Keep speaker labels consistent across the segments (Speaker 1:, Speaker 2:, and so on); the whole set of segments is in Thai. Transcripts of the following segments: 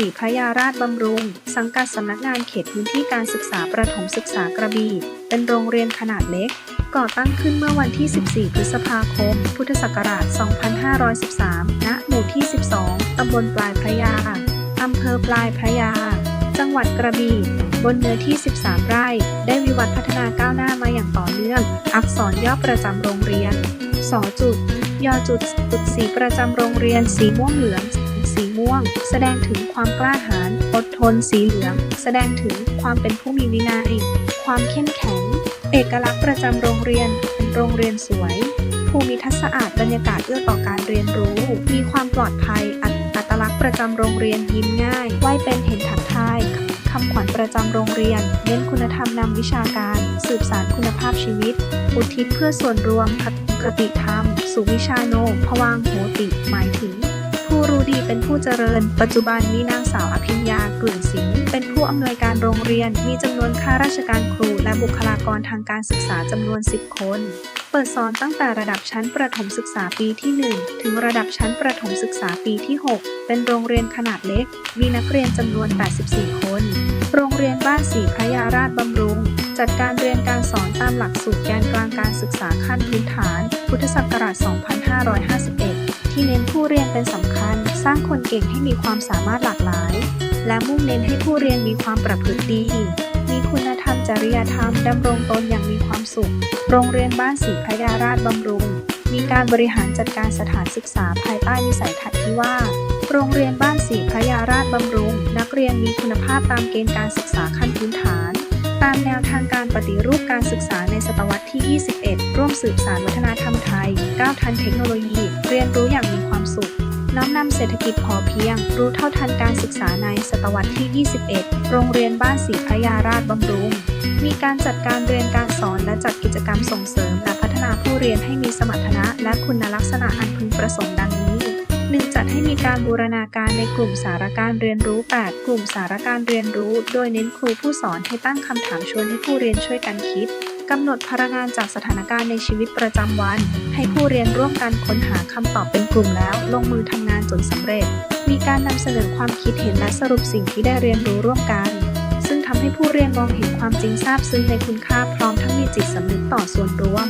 Speaker 1: ศรีพระยาราชบำรุง สังกัดสำนักงานเขตพื้นที่การศึกษาประถมศึกษากระบี่ เป็นโรงเรียนขนาดเล็ก ก่อตั้งขึ้นเมื่อวันที่ 14 พฤษภาคม พุทธศักราช 2513 ณ หมู่ที่ 12 ตำบลปลายพระยา อำเภอปลายพระยา จังหวัดกระบี่ บนเนื้อที่ 13 ไร่ ได้วิวัฒน์พัฒนาก้าวหน้ามาอย่างต่อเนื่อง อักษรย่อประจำโรงเรียนสอจุดยอจุดจุดสีประจำโรงเรียนสีม่วงเหลือง สีม่วง แสดงถึงความกล้าหาญอดทนสีเหลือง แสดงถึงความเป็นผู้มีวินัย ความเข้มแข็ง เอกลักษณ์ประจำโรงเรียนเป็นโรงเรียนสวย ภูมิทัศน์สะอาดบรรยากาศเอื้อต่อการเรียนรู้ มีความปลอดภัยอัตลักษณ์ประจำโรงเรียนยิ้มง่ายไหวเป็นเห็นถักทายคำขวัญประจำโรงเรียน เน้นคุณธรรมนำวิชาการ สืบสานคุณภาพชีวิต อุทิศเพื่อส่วนรวมคติธรรม สุวิชาโน พวางโหติ หมายถึง ผู้รู้ดีเป็นผู้เจริญ ปัจจุบันมีนางสาวอภิญญากลื่นสิงห์เป็นผู้อำนวยการโรงเรียน มีจำนวนข้าราชการครู และบุคลากรทางการศึกษาจำนวน 10 คน เปิดสอนตั้งแต่ระดับชั้นประถมศึกษาปีที่ 1 ถึงระดับชั้นประถมศึกษาปีที่ 6 เป็นโรงเรียนขนาดเล็ก มีนักเรียนจำนวน 84 คน โรงเรียนบ้านศรีพระยาราชบำรุง จัดการเรียนการสอนตามหลักสูตรแกนกลางการศึกษาขั้นพื้นฐาน พุทธศักราช 2551 ที่เน้นผู้เรียนเป็นสำคัญ สร้างคนเก่งให้มีความสามารถหลากหลาย และมุ่งเน้นให้ผู้เรียนมีความประพฤติดี มีคุณธรรมจริยธรรม ดำรงตนอย่างมีความสุข โรงเรียนบ้านศรีพระยาราชบำรุง มีการบริหารจัดการสถานศึกษาภายใต้วิสัยทัศน์ที่ว่า โรงเรียนบ้านศรีพระยาราชบำรุง นักเรียนมีคุณภาพตามเกณฑ์การศึกษาขั้นพื้นฐาน ตามแนวทางการปฏิรูปการศึกษาในศตวรรษที่ 21 ร่วมสืบสานวัฒนธรรมไทย ก้าวทันเทคโนโลยี เรียนรู้อย่างมีความสุข น้อมนำเศรษฐกิจพอเพียง รู้เท่าทันการศึกษาในศตวรรษที่ 21 โรงเรียนบ้านศรีพระยาราชบำรุง มีการจัดการเรียนการสอนและจัดกิจกรรมส่งเสริมและพัฒนาผู้เรียนให้มีสมรรถนะ และคุณลักษณะอันพึงประสงค์ดัง หนี้ 1. จัดให้มีการบูรณาการในกลุ่มสารการเรียนรู้ 8 กลุ่มสารการเรียนรู้ โดยเน้นครูผู้สอนให้ตั้งคำถามชวนให้ผู้เรียนช่วยกันคิดกำหนดพลังงานจากสถานการณ์ในชีวิตประจำวัน ให้ผู้เรียนร่วมกันค้นหาคำตอบเป็นกลุ่มแล้ว ลงมือทำงานจนสำเร็จ มีการนำเสนอความคิดเห็นและสรุปสิ่งที่ได้เรียนรู้ร่วมกัน ซึ่งทำให้ผู้เรียนมองเห็นความจริงทราบซึ้งในคุณค่าพร้อมทั้งมีจิตสำนึกต่อส่วนรวม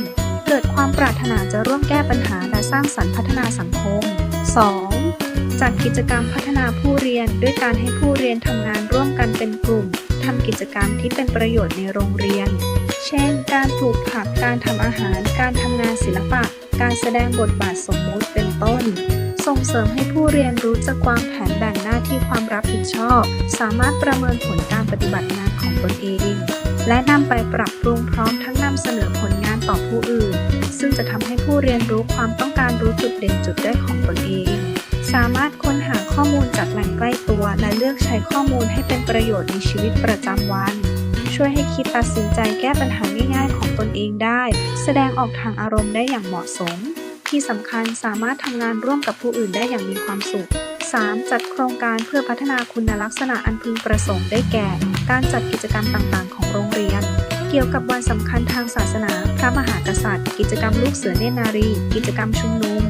Speaker 1: เกิดความปรารถนาจะร่วมแก้ปัญหาและสร้างสรรค์พัฒนาสังคม 2. จัดกิจกรรมพัฒนาผู้เรียนด้วยการให้ผู้เรียนทำงานร่วมกันเป็นกลุ่มทำกิจกรรมที่เป็นประโยชน์ในโรงเรียน เช่น การปลูกผัก การทำอาหาร การทำงานศิลปะ การแสดงบทบาทสมมุติเป็นต้น ส่งเสริมให้ผู้เรียนรู้จักวางแผนแบ่งหน้าที่ความรับผิดชอบ สามารถประเมินผลการปฏิบัติงานของตนเอง และนำไปปรับปรุงพร้อมทั้งนำเสนอผลงาน ต่อผู้อื่น ซึ่งจะทำให้ผู้เรียนรู้ความต้องการรู้จุดเด่นจุดด้อยของตนเอง สามารถค้นหาข้อมูลจากแหล่งใกล้ตัว และเลือกใช้ข้อมูลให้เป็นประโยชน์ในชีวิตประจำวัน ช่วยให้คิดตัดสินใจแก้ปัญหาง่ายๆของตนเองได้ แสดงออกทางอารมณ์ได้อย่างเหมาะสม ที่สำคัญสามารถทำงานร่วมกับผู้อื่นได้อย่างมีความสุข 3. จัดโครงการเพื่อพัฒนาคุณลักษณะอันพึงประสงค์ได้แก่ การจัดกิจกรรมต่างๆ ของโรงเรียน เกี่ยวกับวันสำคัญทางศาสนา พระมหากษัตริย์ กิจกรรมลูกเสือเนนารี กิจกรรมชุมนุม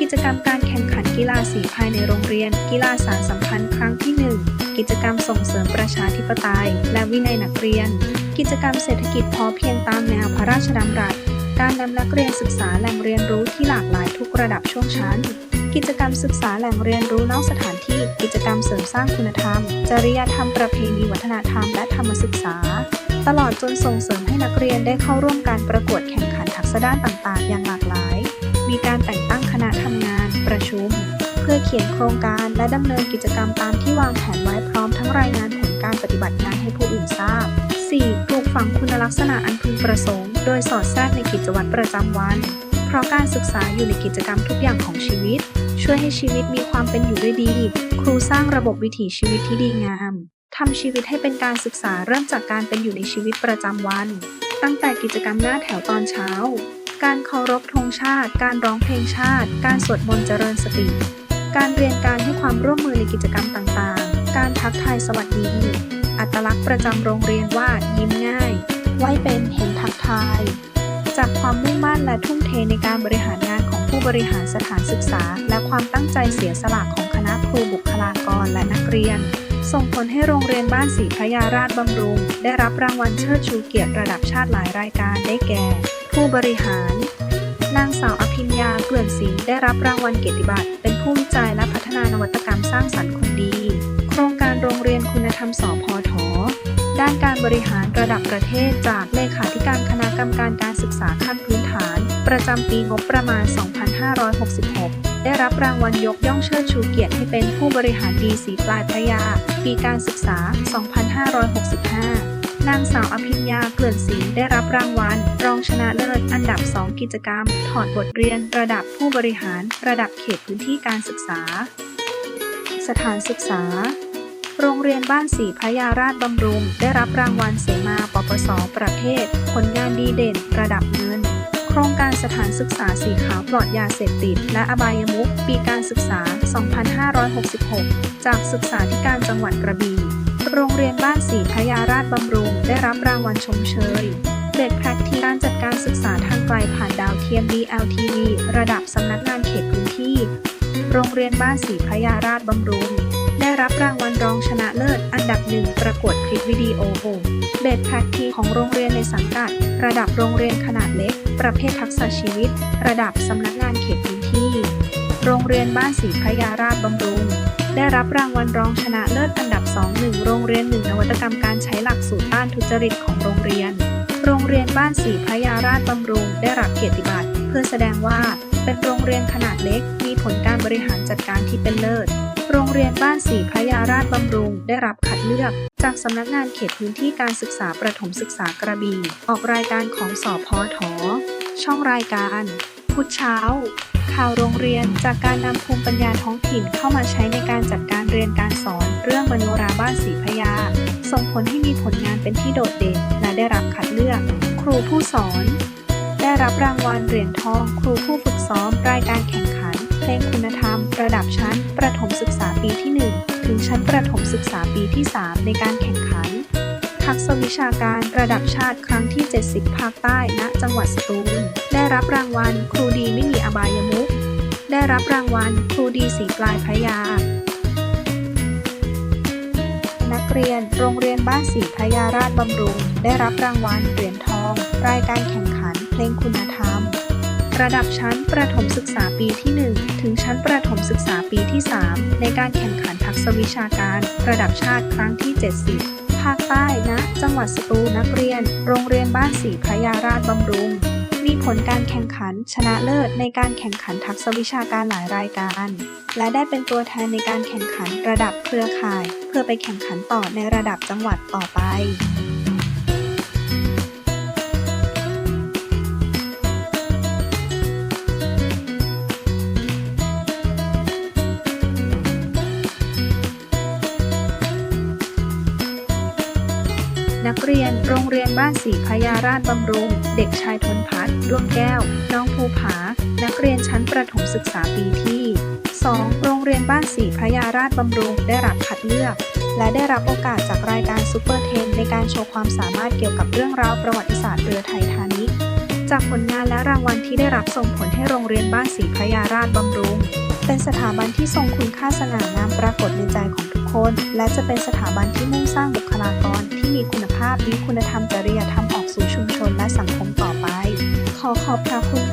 Speaker 1: กิจกรรมการแข่งขันกีฬาสีภายในโรงเรียน กีฬาสารสัมพันธ์ครั้งที่ 1 กิจกรรมส่งเสริมประชาธิปไตย และวินัยนักเรียน กิจกรรมเศรษฐกิจพอเพียงตามแนวพระราชดำรัส การนำนักเรียนศึกษาแหล่งเรียนรู้ที่หลากหลายทุกระดับช่วงชั้น กิจกรรมศึกษาแหล่งเรียนรู้นอกสถานที่ กิจกรรมเสริมสร้างคุณธรรม จริยธรรมประเพณีวัฒนธรรมและธรรมศึกษา ตลอดจนส่งเสริมให้นักเรียนได้เข้าร่วมการประกวดแข่งขันทักษะด้านต่างๆ อย่างหลากหลาย มีการแต่งตั้งคณะทำงาน ประชุม เพื่อเขียนโครงการและดำเนินกิจกรรมตามที่วางแผนไว้พร้อมทั้งรายงานผลการปฏิบัติงานให้ผู้อื่นทราบ 4. ปลูกฝังคุณลักษณะอันพึงประสงค์ โดยสอดแทรกในกิจวัตรประจำวัน เพราะการศึกษาอยู่ในกิจกรรมทุกอย่างของชีวิต ช่วยให้ชีวิตมีความเป็นอยู่ด้วยดี ครูสร้างระบบวิถีชีวิตที่ดีงามทำชีวิตให้เป็นการศึกษาเริ่มจากการเป็นอยู่ในชีวิตประจำวัน ตั้งแต่กิจกรรมหน้าแถวตอนเช้า การเคารพธงชาติ การร้องเพลงชาติ การสวดมนต์เจริญสติ การเรียนการให้ความร่วมมือในกิจกรรมต่างๆ การทักทายสวัสดี อัตลักษณ์ประจำโรงเรียนว่ายิ้มง่ายไหวเป็นเห็นทักทาย จากความมุ่งมั่นและทุ่มเทในการบริหารงานของผู้บริหารสถานศึกษา และความตั้งใจเสียสละของคณะครูบุคลากรและนักเรียน ส่งผลให้โรงเรียนบ้านศรีพระยาราชบำรุง ได้รับรางวัลเชิดชูเกียรติระดับชาติหลายรายการได้แก่ ผู้บริหาร นางสาวอภิญญาเกลื่อนศรีได้รับรางวัลเกียรติบัตรเป็นผู้วิจัยและพัฒนานวัตกรรมสร้างสรรค์คนดี โครงการโรงเรียนคุณธรรมสพท ด้านการบริหารระดับประเทศจากเลขาธิการคณะกรรมการการศึกษาขั้นพื้นฐาน ประจำปีงบประมาณ 2566 ได้รับรางวัลยกย่องเชิดชูเกียรติให้เป็นผู้บริหารดีสีปลายพระยา ปีการศึกษา 2565นางสาวอภิญญาเกลื่อนศรีได้รับรางวัล รองชนะเลิศอันดับ 2 กิจกรรม ถอดบทเรียน ระดับผู้บริหาร ระดับเขตพื้นที่การศึกษา สถานศึกษา โรงเรียนบ้านศรีพระยาราชบำรุง ได้รับรางวัลเสมาปปส ประเภทผลงานดีเด่น ระดับเงิน โครงการสถานศึกษาสีขาวปลอดยาเสพติด และอบายมุขปีการศึกษา 2566 จากศึกษาธิการจังหวัดกระบี่ โรงเรียนบ้านศรีพระยาราชบำรุง ได้รับรางวัลชมเชยเด็กแพรกที่การจัดการศึกษาทางไกลผ่านดาวเทียม DLTV ระดับสำนักงาน โรงเรียนบ้านศรีพระยาราชบำรุง ได้รับรางวัลรองชนะเลิศ อันดับหนึ่งประกวดคลิปวิดีโอเบสแพ c ทีของโรงเรียนในสังกัด ระดับโรงเรียนขนาดเล็ก ประเภททักษะชีวิต ระดับสำนักงานเขตพื้นที่ โรงเรียนบ้านศรีพระยาราชบำรุงได้รับรางวัลรองชนะเลิศอันดับ 2 1 โรงเรียน1นวัตกรรมการใช้หลักสูตรต้านทุจริตของโรงเรียน โรงเรียนบ้านศรีพระยาราชบำรุง ได้รับเกียรติบัตรเพื่อแสดงว่าเป็นโรงเรียนขนาดเล็ก ลการบริหารจัดการที่เป็นเลิศ โรงเรียนบ้านศรีพระยาราชบำรุงได้รับคัดเลือก จากสำนักงานเขตพื้นที่การศึกษาประถมศึกษากระบี่ออกรายการของสอพอทช่องรายการพุธเช้า ข่าวโรงเรียนจากการนำภูมิปัญญาท้องถิ่นเข้ามาใช้ในการจัดการเรียนการสอน เรื่องมโนราบ้านศรีพยา ส่งผลให้มีผลงานเป็นที่โดดเด่นและได้รับคัดเลือก ครูผู้สอน ได้รับรางวัลเหรียญทอง ครูผู้ฝึกซ้อมรายการแข่งขัน เพลงคุณธรรม ระดับชั้น ประถมศึกษาปีที่ 1 ถึงชั้นประถมศึกษาปีที่ 3 ในการแข่งขัน ทักษวิชาการระดับชาติครั้งที่ 70 ภาคใต้ ณ จังหวัดสตูล ได้รับรางวัล ครูดีไม่มีอบายมุข ได้รับรางวัล ครูดีสีปลายพระยา นักเรียน โรงเรียนบ้านศรีพระยาราชบำรุง ได้รับรางวัลเหรียญทอง รายการแข่งขัน เพลงคุณธรรม ระดับชั้นประถมศึกษาปีที่ 1 ถึงชั้นประถมศึกษาปีที่ 3 ในการแข่งขันทักษะวิชาการ ระดับชาติครั้งที่ 70 ภาคใต้ณจังหวัดสตูลนักเรียน โรงเรียนบ้านศรีพระยาราชบำรุง มีผลการแข่งขันชนะเลิศในการแข่งขันทักษะวิชาการหลายรายการ และได้เป็นตัวแทนในการแข่งขันระดับเครือข่าย เพื่อไปแข่งขันต่อในระดับจังหวัดต่อไป นักเรียน โรงเรียนบ้านศรีพระยาราชบำรุง เด็กชายทนพัฒน์ดวงแก้ว น้องภูผา นักเรียนชั้นประถมศึกษาปีที่ 2 โรงเรียนบ้านศรีพระยาราชบำรุง ได้รับคัดเลือก และได้รับโอกาสจากรายการซูเปอร์เทนในการโชว์ความสามารถเกี่ยวกับเรื่องราวประวัติศาสตร์เรือไทยทานิกจากผลงานและรางวัลที่ได้รับส่งผลให้โรงเรียนบ้านศรีพระยาราชบำรุง เป็นสถาบันที่ทรงคุณค่าสง่างามปรากฏในใจของทุกคน และจะเป็นสถาบันที่มุ่งสร้างบุคลากรที่มีคุณาพมีคุณธรรมจริยธรรมออกสู่ชุมชนและสังคมต่อไป ขอขอบพระคุณ